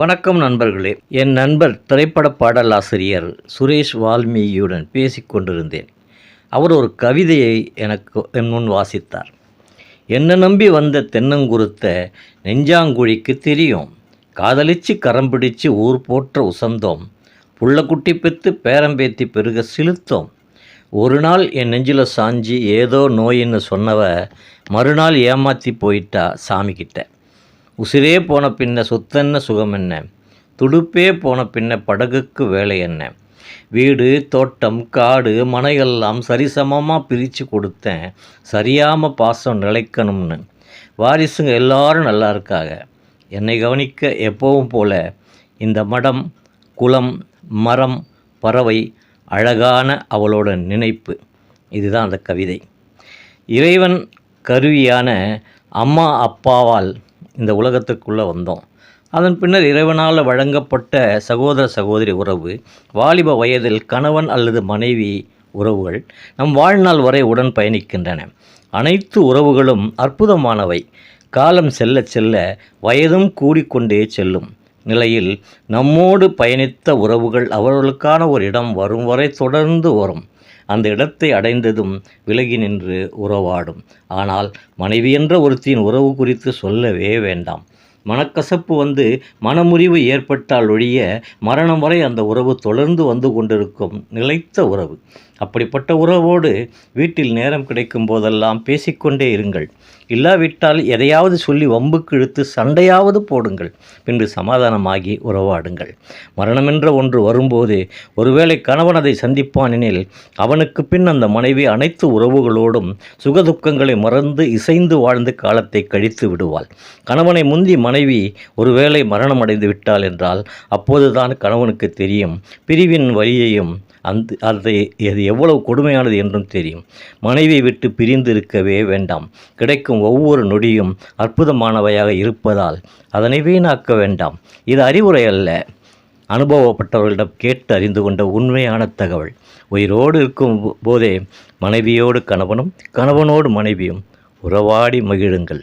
வணக்கம் நண்பர்களே. என் நண்பர் திரைப்பட பாடலாசிரியர் சுரேஷ் வால்மீகியுடன் பேசி கொண்டிருந்தேன். அவர் ஒரு கவிதையை எனக்கு என் முன் வாசித்தார். என்னை நம்பி வந்த தென்னங்குருத்த நெஞ்சாங்குழிக்கு தெரியும். காதலிச்சு கரம் பிடிச்சு ஊர் போற்ற உசந்தோம். புள்ளக்குட்டி பெத்து பேரம்பேத்தி பெருக சிலுத்தோம். ஒரு நாள் என் நெஞ்சில் சாஞ்சி ஏதோ நோயின்னு சொன்னவ மறுநாள் ஏமாற்றி போயிட்டா சாமிக்கிட்ட உசிரே போன பின்ன சொத்தென்ன சுகம் என்ன? துடுப்பே போன பின்ன படகுக்கு வேலை என்ன? வீடு தோட்டம் காடு மனையெல்லாம் சரிசமமாக பிரித்து கொடுத்தேன். சரியாமல் பாசம் நிலைக்கணும்னு. வாரிசுங்க எல்லாரும் நல்லா இருக்காங்க. என்னை கவனிக்க எப்பவும் போல இந்த மடம் குளம் மரம் பறவை அழகான அவளோட நினைப்பு. இதுதான் அந்த கவிதை. இறைவன் கருவியான அம்மா அப்பாவால் இந்த உலகத்துக்குள்ளே வந்தோம். அதன் பின்னர் இறைவனால் வழங்கப்பட்ட சகோதர சகோதரி உறவு வாலிப வயதில் கணவன் அல்லது மனைவி உறவுகள் நம் வாழ்நாள் வரை உடன் பயணிக்கின்றன. அனைத்து உறவுகளும் அற்புதமானவை. காலம் செல்ல செல்ல வயதும் கூடிக்கொண்டே செல்லும். நிலையில் நம்மோடு பயணித்த உறவுகள் அவர்களுக்கான ஒரு இடம் வரும் வரை தொடர்ந்து வரும். அந்த இடத்தை அடைந்ததும் விலகி நின்று உறவாடும். ஆனால் மனைவி என்ற ஒருத்தியின் உறவு குறித்து சொல்லவே வேண்டாம். மனக்கசப்பு வந்து மனமுறிவு ஏற்பட்டால் ஒழிய மரணம் வரை அந்த உறவு தொடர்ந்து வந்து கொண்டிருக்கும் நிலைத்த உறவு. அப்படிப்பட்ட உறவோடு வீட்டில் நேரம் கிடைக்கும் போதெல்லாம் பேசிக்கொண்டே இருங்கள். இல்லாவிட்டால் எதையாவது சொல்லி வம்புக்கு இழுத்து சண்டையாவது போடுங்கள். பின்பு சமாதானமாகி உறவாடுங்கள். மரணமென்ற ஒன்று வரும்போது ஒருவேளை கணவன் அதை சந்திப்பானெனில் அவனுக்கு பின் அந்த மனைவி அனைத்து உறவுகளோடும் சுகதுக்கங்களை மறந்து இசைந்து வாழ்ந்து காலத்தை கழித்து விடுவாள். கணவனை முந்தி மனைவி ஒருவேளை மரணம் அடைந்து விட்டாள் என்றால் அப்போதுதான் கணவனுக்கு தெரியும். பிரிவின் வழியையும் அந்த அதை அது எவ்வளவு கொடுமையானது என்றும் தெரியும். மனைவியை விட்டு பிரிந்து இருக்கவே வேண்டாம். கிடைக்கும் ஒவ்வொரு நொடியும் அற்புதமானவையாக இருப்பதால் அதனை வீணாக்க வேண்டாம். இது அறிவுரை அல்ல. அனுபவப்பட்டவர்களிடம் கேட்டு அறிந்து கொண்ட உண்மையான தகவல். உயிரோடு இருக்கும் போதே மனைவியோடு கணவனும் கணவனோடு மனைவியும் உறவாடி மகிழுங்கள்.